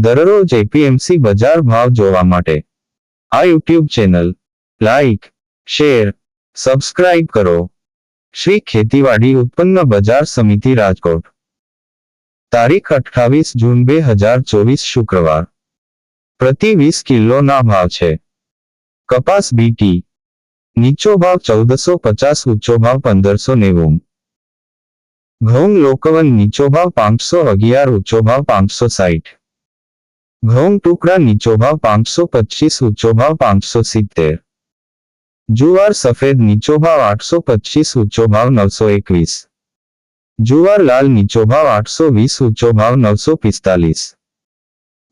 દરરોજ એપીએમસી બજાર ભાવ જોવા માટે. આ YouTube channel like share subscribe કરો. શ્રી ખેતીવાડી ઉત્પન્ન બજાર સમિતિ રાજકોટ. તારીખ અઠ્ઠાવીસ જૂન બે હજાર ચોવીસ શુક્રવાર. પ્રતિ વીસ કિલોના ભાવ છે. કપાસ બીટી નીચો ભાવ ચૌદસો પચાસ, ઊંચો ભાવ પંદરસો નેવું. ઘઉં લોકવન નીચો ભાવ પાંચસો અગિયાર, ઊંચો ભાવ પાંચસો સાઠ. ઘઉં ટુકડા નીચો ભાવ પાંચસો પચીસ, ઊંચો ભાવ પાંચસો સિત્તેર. જુવાર સફેદ નીચો ભાવ આઠસો પચીસ, ઊંચો ભાવ નવસો એકવીસ. જુવાર લાલ નીચો ભાવ આઠસો વીસ, ઊંચો ભાવ નવસો પિસ્તાલીસ.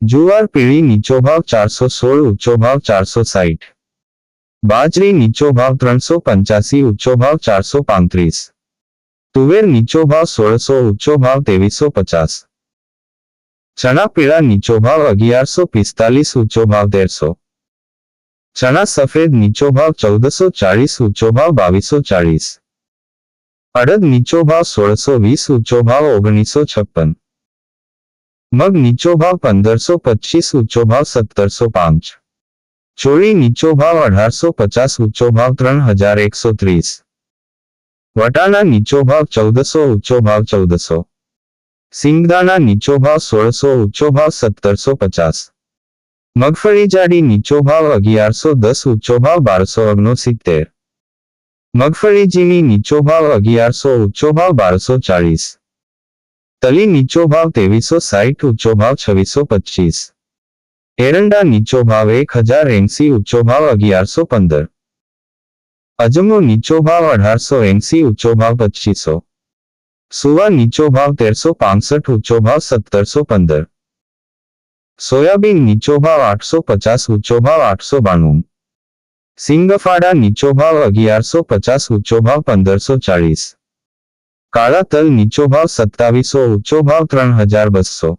જુવાર પીળી નીચો ભાવ ચારસો સોળ, ઊંચો ભાવ ચારસો સાઠ બાજરી નીચો ભાવ ત્રણસો પંચ્યાસી, ઊંચો ભાવ ચારસો પાંત્રીસ. તુવેર નીચો ભાવ સોળસો, ઊંચો ભાવ ત્રેવીસો પચાસ. ચણા પીળા નીચો ભાવ અગિયારસો પિસ્તાલીસ ઊંચો ભાવ તેરસો ચણા સફેદ નીચો ભાવ ચૌદસો ચાળીસ ઊંચો ભાવ બાવીસો ચાળીસ અડદ નીચો ભાવ સોળસો વીસ ઊંચો ભાવ ઓગણીસો છપ્પન મગ નીચો ભાવ પંદરસો પચીસ ઊંચો ભાવ સત્તરસો પાંચ ચોળી નીચો ભાવ અઢારસો પચાસ ઊંચો ભાવ ત્રણ હજાર એકસો ત્રીસ વટાણા નીચો ભાવ ચૌદસો ઊંચો ભાવ ચૌદસો સિંગદાણા નીચો ભાવ સોળસો ઊંચો ભાવ સત્તરસો પચાસ. મગફળી જાડી નીચો ભાવ અગિયારસો દસ ઊંચો ભાવ બારસો ઓગણસિત્તેર. મગફળી જીની નીચો ભાવ અગિયારસો ઊંચો ભાવ બારસો ચાલીસ તલી નીચો ભાવ ત્રેવીસો સાઠ ઊંચો ભાવ છવ્વીસો પચીસ. એરંડા નીચો ભાવ એક હજાર એંસી ઊંચો ભાવ અગિયારસો પંદર. અજમો નીચો ભાવ અઢારસો એંસી ઊંચો ભાવ પચીસો. સુવા નીચો ભાવ તેરસો પાંસઠ ઊંચો ભાવ સત્તરસો પંદર સોયાબીન નીચો ભાવ આઠસો પચાસ ઊંચો ભાવ આઠસો બાણું સિંગફાડા નીચો ભાવ અગિયારસો પચાસ ઊંચો ભાવ પંદરસો ચાળીસ કાળા તલ નીચો ભાવ સત્તાવીસો ઊંચો ભાવ ત્રણ હજાર બસો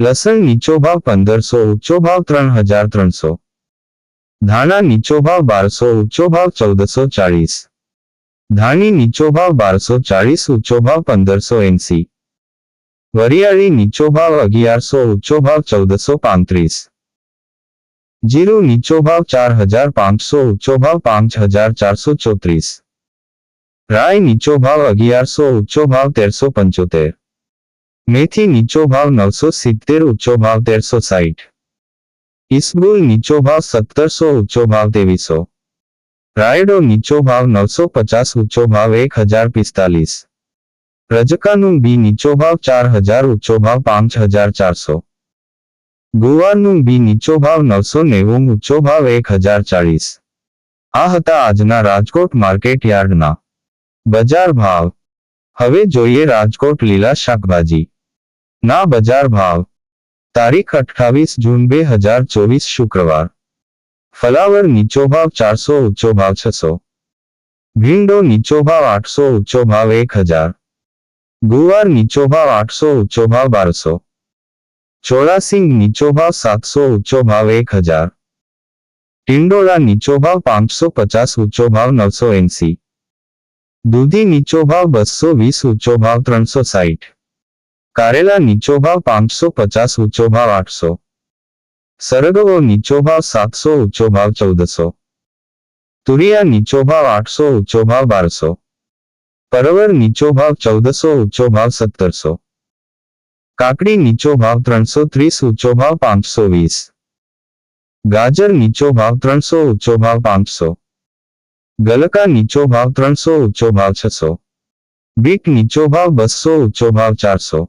લસણ નીચો ભાવ પંદરસો ઊંચો ભાવ ત્રણ હજાર ત્રણસો ધાણા નીચો ભાવ બારસો ઊંચો ભાવ ચૌદસો ચાળીસ ધાણી નીચો ભાવ બારસો ચાળીસ ઊંચો ભાવ પંદરસો એંસી વરિયાળી નીચો ભાવ અગિયારસો ઊંચો ભાવ ચૌદસો પાંત્રીસ જીરું નીચો ભાવ ચાર હજાર પાંચસો ઊંચો ભાવ પાંચ હજાર ચારસો ચોત્રીસ રાય નીચો ભાવ અગિયારસો ઊંચો ભાવ તેરસો પંચોતેર મેથી નીચો ભાવ નવસો સિત્તેર ઊંચો ભાવ તેરસો સાઠ ઇસબુલ નીચો ભાવ સત્તરસો ઊંચો ભાવ ત્રેવીસો રાયડો નીચો ભાવ નવસો પચાસ, ઊંચો ભાવ એક હજાર પિસ્તાલીસ. રજકાનું બી નીચો ભાવ ચાર હજાર, ઊંચો ભાવ પાંચ હજાર ચારસો. ગુવારનું બી નીચો ભાવ નવસો નેવું, ઊંચો ભાવ એક હજાર ચાળીસ. આ હતા આજના રાજકોટ માર્કેટ યાર્ડના. બજાર ભાવ. હવે જોઈએ રાજકોટ લીલા શાકભાજી. ના બજાર ભાવ. તારીખ અઠ્ઠાવીસ જૂન બે હજાર ચોવીસ શુક્રવાર. ફલાવર નીચો ભાવ ચારસો ઊંચો ભાવ છસો. ભીંડો નીચો ભાવ આઠસો ઊંચો ભાવ એક હજાર. ગુવાર નીચો ભાવ આઠસો ઊંચો ભાવ બારસો. ચોરાસિંગ નીચો ભાવ સાતસો ઊંચો ભાવ એક હજાર. ટિંડોળા નીચો ભાવ પાંચસો પચાસ ઊંચો ભાવ નવસો એંસી. દૂધી નીચો ભાવ બસો વીસ ઊંચો ભાવ ત્રણસો સાઠ કારેલા નીચો ભાવ પાંચસો પચાસ ઊંચો ભાવ આઠસો. सरगो नीचो भाव सात सौ ऊंचो भाव चौदह सौ तुरिया नीचो भाव आठ सौ ऊंचो भाव बारह सौ परवर नीचो भाव चौदह सौ ऊंचो भाव सत्तर सौ काकड़ी नीचो भाव त्रो तीस ऊंचो भाव पाँच सौ वीस. गाजर नीचो भाव त्रो ऊंचो भाव पाँच सौ गलका नीचो भाव त्रो ऊंचो भाव छसो. बीट नीचो भाव बसो ऊंचो भाव चार सौ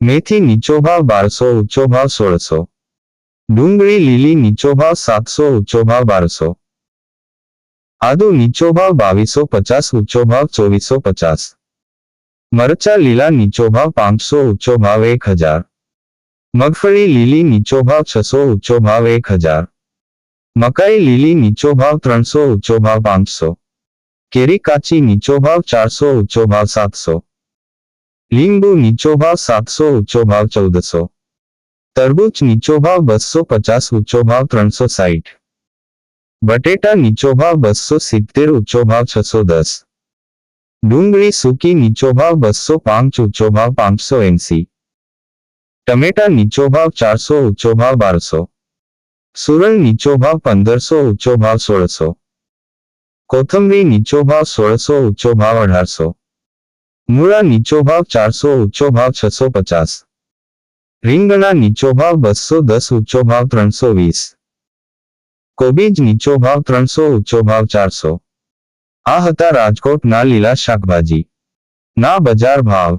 मेथी नीचो भाव बार सौ ऊंचो भाव सोलह सौ ડુંગળી લીલી નીચો ભાવ સાતસો ઊંચો ભાવ બારસો આદુ નીચો ભાવ બાવીસો પચાસ ઊંચો ભાવ ચોવીસો પચાસ મરચા લીલા નીચો ભાવ પાંચસો ઊંચો ભાવ એક હજાર મગફળી લીલી નીચો ભાવ છસો ઊંચો ભાવ એક હજાર મકાઈ લીલી નીચો ભાવ ત્રણસો ઊંચો ભાવ પાંચસો કેરી કાચી નીચો ભાવ ચારસો ઊંચો ભાવ સાતસો લીંબુ નીચો ભાવ સાતસો ઊંચો ભાવ ચૌદસો તરબૂચ નીચો ભાવ બસો પચાસ ઊંચો ભાવ ત્રણસો સાઠ બટેટા નીચો ભાવ બસો સિત્તેર ઊંચો ભાવ છસો દસ ડુંગળી સૂકી નીચો ભાવ બસો પાંચ ઊંચો ભાવ પાંચસો એંસી ટમેટા નીચો ભાવ ચારસો ઊંચો ભાવ બારસો સુરણ નીચો ભાવ પંદરસો ઊંચો ભાવ સોળસો કોથમરી નીચો ભાવ સોળસો ઊંચો ભાવ અઢારસો મૂળા નીચો ભાવ ચારસો ઊંચો ભાવ છસો પચાસ રીંગણા નીચો ભાવ બસો દસ ઊંચો ભાવ ત્રણસો વીસ. કોબીજ નીચો ભાવ ત્રણસો ઊંચો ભાવ ચારસો. આ હતા રાજકોટના લીલા શાકભાજી. ના બજાર ભાવ.